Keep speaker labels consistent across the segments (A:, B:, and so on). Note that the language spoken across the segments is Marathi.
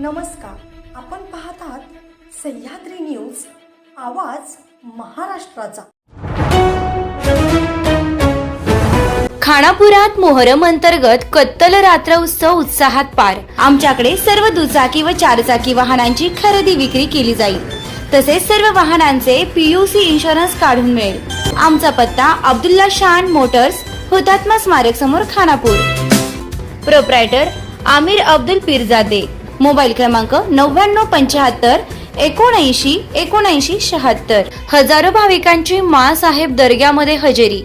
A: नमस्कार. आपण पाहतात सह्याद्री न्यूज आवाज महाराष्ट्राचा.
B: खानापुरात मोहरम अंतर्गत कत्तल रात्र उत्सव उत्साहात पार. आमच्याकडे सर्व दुचाकी व चारचाकी वाहनांची खरेदी विक्री केली जाईल. तसेच सर्व वाहनांचे पीयूसी इन्शुरन्स काढून मिळेल. आमचा पत्ता अब्दुल्ला शान मोटर्स हुतात्मा स्मारक समोर खानापूर. प्रोप्रायटर आमिर अब्दुल पिरजादे. मोबाईल क्रमांक नव्याण्णव पंच्याहत्तर एकोणऐंशी एकोणऐंशी शहात्तर. हजारो भाविकांची माँसाहेब दर्ग्यामध्ये हजेरी.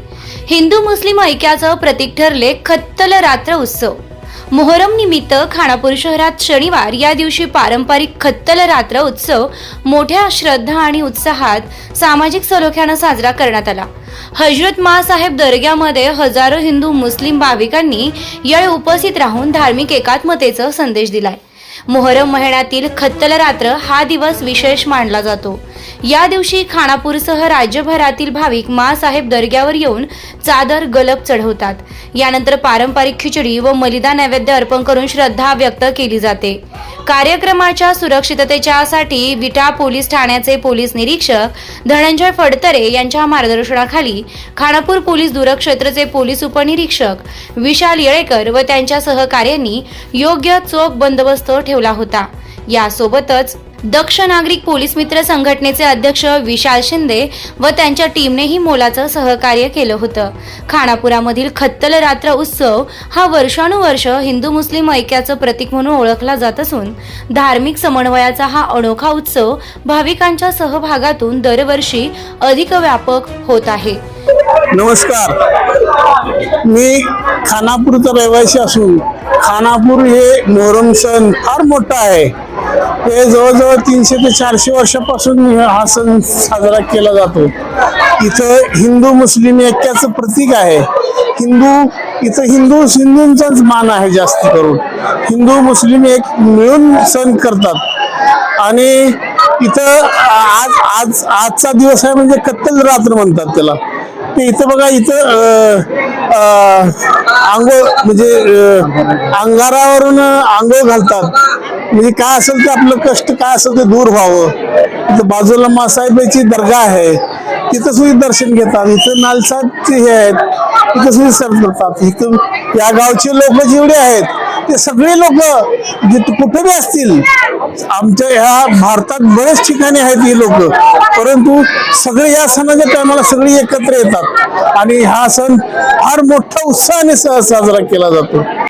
B: हिंदू मुस्लिम ऐक्याचं प्रतीक ठरले खत्तल रात्र उत्सव. मोहरम निमित्त खानापूर शहरात शनिवार या दिवशी पारंपरिक खत्तल रात्र उत्सव मोठ्या श्रद्धा आणि उत्साहात सामाजिक सलोख्यानं साजरा करण्यात आला. हजरत मासाहेब दर्ग्यामध्ये हजारो हिंदू मुस्लिम भाविकांनी यावेळी उपस्थित राहून धार्मिक एकात्मतेचा संदेश दिलाय. मोहरम महिन्यातील खत्तल रात्र हा दिवस विशेष मानला जातो. या दिवशी खानापूरसह राज्यभरातील भाविक मासाहेब दर्ग्यावर येऊन चादर गलप चढवतात. यानंतर पारंपरिक खिचडी व मलिदा नैवेद्य अर्पण करून श्रद्धा व्यक्त केली जाते. कार्यक्रमाच्या सुरक्षिततेच्यासाठी विटा पोलीस ठाण्याचे पोलीस निरीक्षक धनंजय फडतरे यांच्या मार्गदर्शनाखाली खानापूर पोलीस दूरक्षेत्रचे पोलीस उपनिरीक्षक विशाल येळेकर व त्यांच्या सहकार्यांनी योग्य चोख बंदोबस्त ठेवला होता. यासोबतच दक्ष नागरिक पोलीस मित्र संघटनेचे अध्यक्ष विशाल शिंदे व त्यांच्या टीमनेही मोलाचं सहकार्य केलं होतं. खानापुरामधील खत्तल रात्र उत्सव हा वर्षानुवर्ष हिंदू मुस्लिम ऐक्याचं प्रतीक म्हणून ओळखला जात असून धार्मिक समन्वयाचा हा अनोखा उत्सव भाविकांच्या सहभागातून दरवर्षी अधिक व्यापक होत आहे.
C: नमस्कार. मी खानापूरचा रहिवासी असून खानापूर हे मोहरम सण फार मोठा आहे. हे जवळजवळ तीनशे ते चारशे वर्षापासून हा सण साजरा केला जातो. इथं हिंदू मुस्लिम ऐक्याचं प्रतीक आहे. हिंदू इथं हिंदू हिंदूंचाच मान आहे जास्त करून. हिंदू मुस्लिम एक मिळून सण करतात. आणि इथं आज आज आजचा दिवस आहे म्हणजे कत्तल रात्र म्हणतात त्याला. ते इथं बघा इथं आंघोळ म्हणजे अंगारावरून आंघोळ घालतात. म्हणजे काय असेल ते आपलं कष्ट काय असेल ते दूर व्हावं. इथं बाजूला मासाहेबाची दर्गा आहे. तिथं सुद्धा दर्शन घेतात. इथं नालसाहेबचे हे आहेत. तिथं सुद्धा सर करतात. इथं या गावचे लोक जेवढे आहेत ते सगळे लोक जिथं कुठे बी असतील आमच्या ह्या भारतात बरेच ठिकाणी आहेत ही लोक. परंतु सगळे या सणाच्या टायमाला सगळी एकत्र येतात. आणि हा सण फार मोठ्या उत्साहाने साजरा केला जातो.